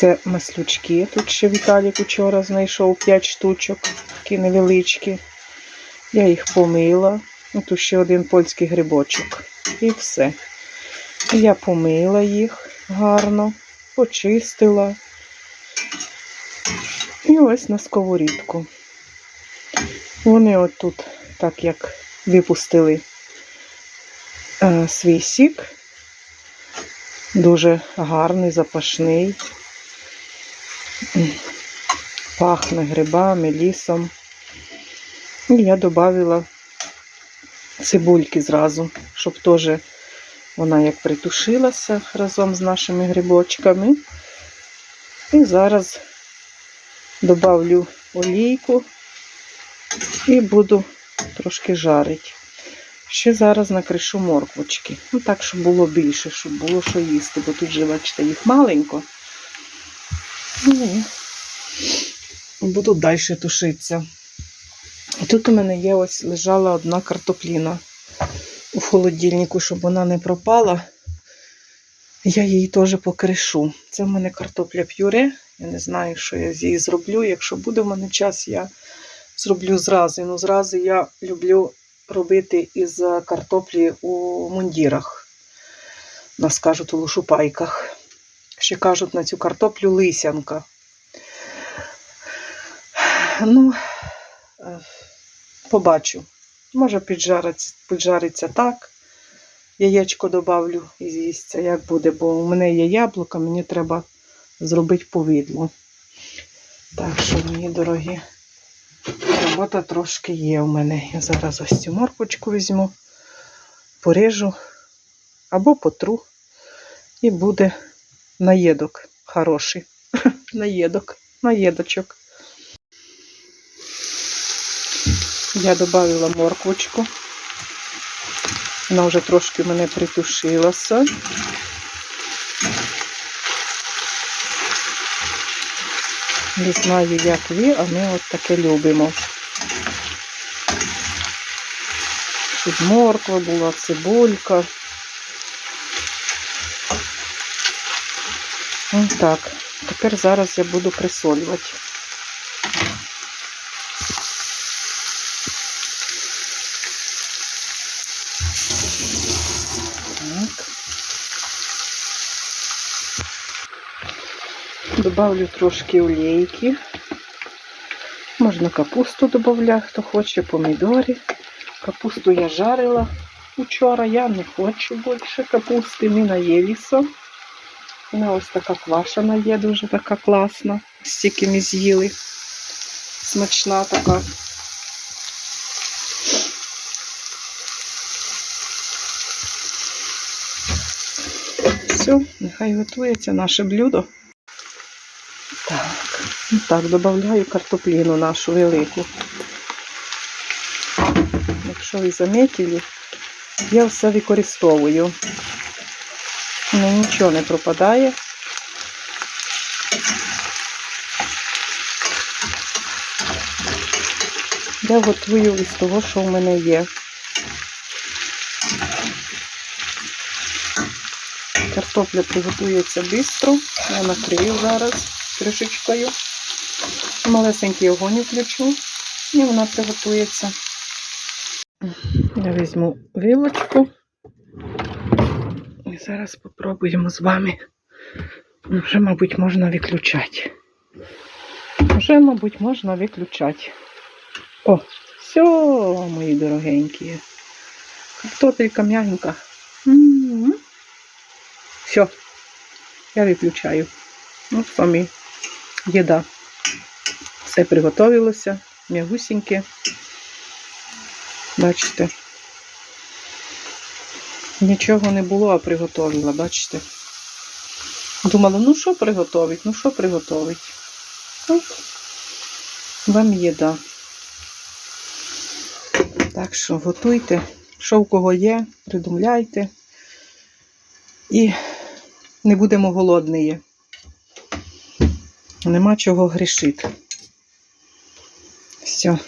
Це маслючки. Тут ще Віталік учора знайшов 5 штучок, такі невеличкі. Я їх помила. Тут ще один польський грибочок. І все. Я помила їх гарно, почистила. І ось на сковорідку. Вони отут, так як випустили е, свій сік. Дуже гарний, запашний. Пахне грибами, лісом. І я додавила цибульки зразу, щоб теж вона як притушилася разом з нашими грибочками. І зараз добавлю олійку і буду трошки жарити. Ще зараз накришу морквочки. Ну так, щоб було більше, щоб було що їсти, бо тут же, їх маленько. Буду далі тушитися. Тут у мене є ось лежала одна картопліна у холодильнику, щоб вона не пропала. Я її теж покришу. Це в мене картопля пюре. Я не знаю, що я з її зроблю. Якщо буде в мене час, я зроблю зрази. Ну, зрази я люблю робити із картоплі у мундірах. Нас кажуть у лушупайках. Ще кажуть на цю картоплю лисянка. Ну, е, побачу. Може піджариться, піджариться так. Яєчко добавлю і з'їсться, як буде, бо у мене є яблука, мені треба зробити повидло. Так що, мої дорогі, робота трошки є у мене. Я зараз ось цю морквочку візьму, порежу або потру, і буде наєдок хороший. Наєдок, наєдочок. Я додала морквочку. Вона вже трошки мене притушилася. Не знаю, як ви, а ми от таке любимо. Щоб морква була, цибулька. Ось так. Тепер зараз я буду присолювати. Так. Добавлю трошки олійки. Можна капусту додати, хто хоче, помідори. Капусту я жарила вчора, я не хочу більше капусти, не наєліся. Вона ось така квашена є, дуже така класна. Стільки ми з'їли. Смачна така. Все, нехай готується наше блюдо. Так, ну так, додаю картопліну нашу велику. Якщо ви замітили, я все використовую. Ну, нічого не пропадає. Я готую із того, що в мене є. Картопля приготується швидко. Я накрию зараз кришечкою. Малесенький огонь включу і вона приготується. Я візьму вилочку. Зараз спробуємо з вами. Ну, Вже, мабуть, можна виключати. Вже, мабуть, можна виключати. О, все, мої дорогенькі. Картопелька м'ягенька. Все, я виключаю. Ну, вами їда. Все приготовилося, м'ягусіньке. Бачите. Нічого не було, а приготовила, бачите. Думала, ну що приготовить, ну що приготовить. От, вам їда. Так що готуйте, що в кого є, придумляйте. І не будемо голодні. Нема чого грішити. Все.